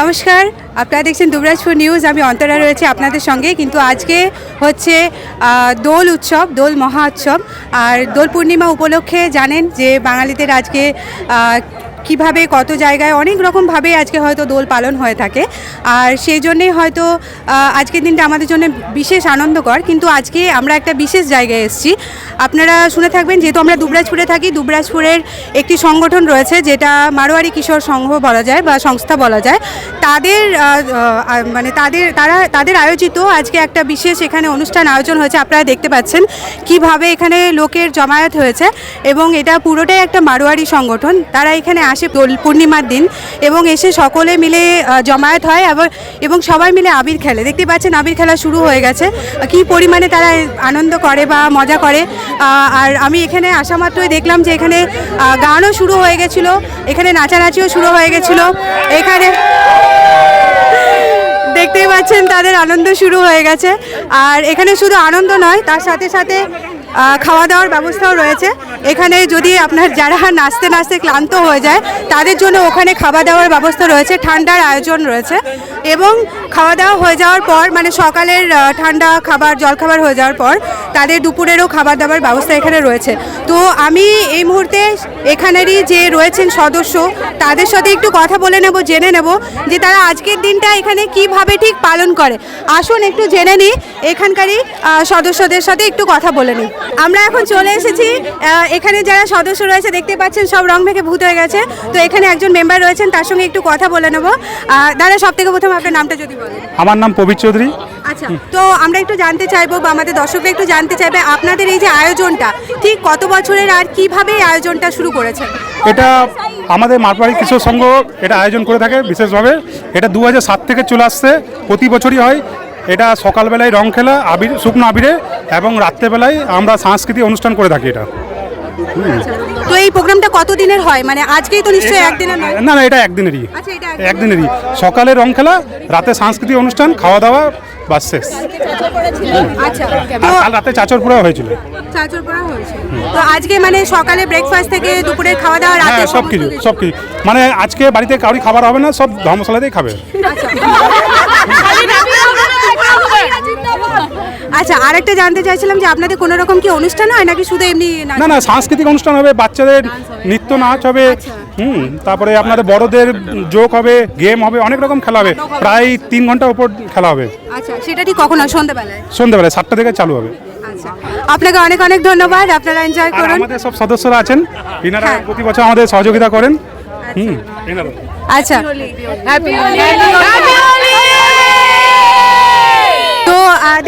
নমস্কার, আপনারা দেখছেন দুবরাজপুর নিউজ, আমি অন্তরা রয়েছে আপনাদের সঙ্গে, কিন্তু আজকে হচ্ছে দোল উৎসব, দোল মহা উৎসব, আর দোল পূর্ণিমা উপলক্ষে জানেন যে বাঙালিদের আজকে কীভাবে কত জায়গায় অনেক রকমভাবে আজকে হয়তো দোল পালন হয়ে থাকে। আর সেই জন্যেই হয়তো আজকের দিনটা আমাদের জন্য বিশেষ আনন্দকর। কিন্তু আজকে আমরা একটা বিশেষ জায়গায় এসেছি। আপনারা শুনে থাকবেন, যেহেতু আমরা দুবরাজপুরে থাকি, দুবরাজপুরের একটি সংগঠন রয়েছে, যেটা মারোয়ারি কিশোর সংঘ বলা যায় বা সংস্থা বলা যায়। তাদের মানে তাদের, তারা, তাদের আয়োজিত আজকে একটা বিশেষ এখানে অনুষ্ঠান আয়োজন হয়েছে, আপনারা দেখতে পাচ্ছেন কীভাবে এখানে লোকের জমায়েত হয়েছে এবং এটা পুরোটাই একটা মারোয়ারি সংগঠন। তারা এখানে আসে দোল পূর্ণিমার দিন এবং এসে সকলে মিলে জমায়েত হয় এবং এবং সবাই মিলে আবির খেলে। দেখতে পাচ্ছেন আবির খেলা শুরু হয়ে গেছে। কি পরিমাণে তারা আনন্দ করে বা মজা করে। আর আমি এখানে আসা মাত্রই দেখলাম যে এখানে গানও শুরু হয়ে গেছিল। এখানে নাচানাচিও শুরু হয়ে গেছিল। এখানে দেখতেই পাচ্ছেন, তাদের আনন্দ শুরু হয়ে গেছে। আর এখানে শুধু আনন্দ নয়, তার সাথে সাথে খাওয়া দাওয়ার ব্যবস্থাও রয়েছে। এখানে যদি আপনার যারা নাচতে নাচতে ক্লান্ত হয়ে যায়, তাদের জন্য ওখানে খাওয়া দাওয়ার ব্যবস্থা রয়েছে, ঠান্ডার আয়োজন রয়েছে। এবং খাওয়া দাওয়া হয়ে যাওয়ার পর মানে সকালের ঠান্ডা খাবার, জলখাবার হয়ে যাওয়ার পর, তাদের দুপুরেরও খাবার দাবার ব্যবস্থা এখানে রয়েছে। তো আমি এই মুহূর্তে এখানেরই যে রয়েছেন সদস্য, তাদের সাথে একটু কথা বলে নেব, জেনে নেব যে তারা আজকের দিনটা এখানে কীভাবে ঠিক পালন করে। আসুন একটু জেনে নিই, এখানকারই সদস্যদের সাথে একটু কথা বলে নিই। আমরা এখন চলে এসেছি এখানে যারা সদস্য রয়েছে, দেখতে পাচ্ছেন সব রং ভেঙে ভূত হয়ে গেছে। তো এখানে একজন মেম্বার রয়েছেন, তার সঙ্গে একটু কথা বলে নেব। দাদা সব থেকে প্রথম আপনার নামটা যদি আমার নাম পবিত্র চৌধুরী। আচ্ছা তো আমরা একটু জানতে চাইব বা আমাদের দর্শকরা একটু জানতে চাইবে আপনাদের এই যে আয়োজনটা ঠিক কত বছরের আর কীভাবে এই আয়োজনটা শুরু করেছেন? এটা আমাদের মারবাড়ি কৃষক সংঘ এটা আয়োজন করে থাকে বিশেষভাবে। এটা দু সাত থেকে চলে আসছে প্রতি বছরই হয়। এটা সকালবেলায় রং খেলা আবির শুকনো আবিরে এবং রাত্রেবেলায় আমরা সাংস্কৃতিক অনুষ্ঠান করে থাকি এটা। তো এই প্রোগ্রামটা কত দিনের হয়? মানে আজকেই তো নিশ্চয়ই একদিনের নয়। না না এটা একদিনেরই। আচ্ছা এটা একদিনের। একদিনেরই। সকালে রং খেলা রাতে সাংস্কৃতিক অনুষ্ঠান খাওয়া দাওয়া বাস শেষ। আচ্ছা কাল রাতে চাচরপুরা হয়েছিল। চাচর করা হয়েছে। তো আজকে মানে সকালে ব্রেকফাস্ট থেকে দুপুরের খাওয়া দাওয়া রাতে হ্যাঁ সব কিছু সব কিছু। মানে আজকে বাড়িতে কাউরি খাবার হবে না সব ধর্মশালাতেই খাবে। আচ্ছা। আরেকটা জানতে চাইছিলাম যে আপনাদের কোনো রকম কি অনুষ্ঠান হয় নাকি শুধু এমনি না না সাংস্কৃতিক অনুষ্ঠান হবে বাচ্চাদের নৃত্য নাচ হবে আচ্ছা। হুম তারপরে আপনাদের বড়দের যোগ হবে গেম হবে অনেক রকম খেলা হবে প্রায় তিন ঘণ্টার উপর খেলা হবে। আচ্ছা সেটা ঠিক কখন হয়? সন্ধ্যাবেলায়? সন্ধ্যাবেলায় সাতটা থেকে চালু হবে। আচ্ছা আপনাকে অনেক অনেক ধন্যবাদ আপনারা এনজয় করুন। আমাদের সব সদস্যরা আছেন এনারা হ্যাঁ। প্রতি বছর আমাদের সহযোগিতা করেন। হুম এনারা আচ্ছা। আহ,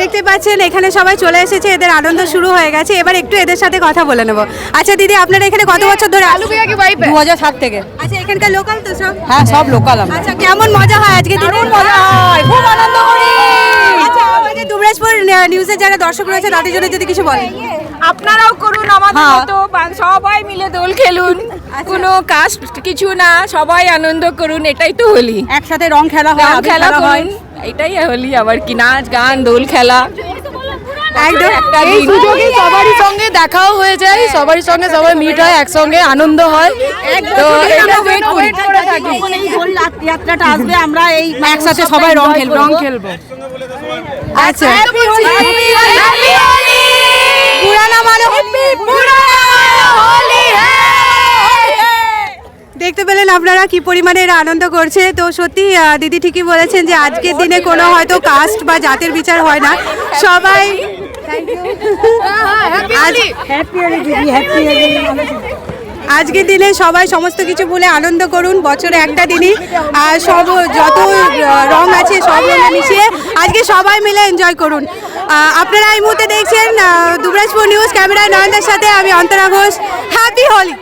দেখতে পাচ্ছেন এখানে সবাই চলে এসেছে এদের আনন্দ শুরু হয়ে গেছে। এবার একটু এদের সাথে কথা বলে নেব। আচ্ছা দিদি আপনারা এখানে কত বছর ধরে আলু দু হাজার সাত থেকে। আচ্ছা এখানকার লোকাল তো সব? হ্যাঁ সব লোকাল আচ্ছা কেমন মজা হয় আজকে দিনে মজা হয় খুব আনন্দ করি। আচ্ছা আমাদের দুবরাজপুর নিউজের যারা দর্শক রয়েছে তাদের জন্য যদি কিছু বলেন। আপনারাও করুন আমাদের হ্যাঁ। মতো সবাই মিলে দোল খেলুন। কোনো কাস্ট কিছু না সবাই আনন্দ করুন এটাই তো হোলি। একসাথে রং খেলা হয় খেলা হয়। করুন। এটাই হলি আবার কি নাচ গান দোল খেলা। একদম এই। সুযোগে সবারই সঙ্গে দেখাও হয়ে যায় সবারই সঙ্গে সবাই মিট হয় একসঙ্গে আনন্দ হয়। তো এটা ওয়েট করি যাত্রাটা আসবে আমরা এই একসাথে সবাই রং খেলব রং খেলব। আচ্ছা পুরানা মানে দেখতে পেলেন আপনারা কি পরিমাণে এরা আনন্দ করছে? তো সত্যি দিদি ঠিকই বলেছেন যে আজকের দিনে কোনো হয়তো কাস্ট বা জাতের বিচার হয় না। সবাই আজকের দিনে সবাই সমস্ত কিছু বলে আনন্দ করুন বছরে একটা দিনই আর সব যত রং আছে সব রঙে মিশিয়ে আজকে সবাই মিলে এনজয় করুন। আপনারা এই মুহূর্তে দেখছেন দুবরাজপুর নিউজ ক্যামেরায় নয়নদার সাথে আমি অন্তরা ঘোষ। হ্যাপি হোলি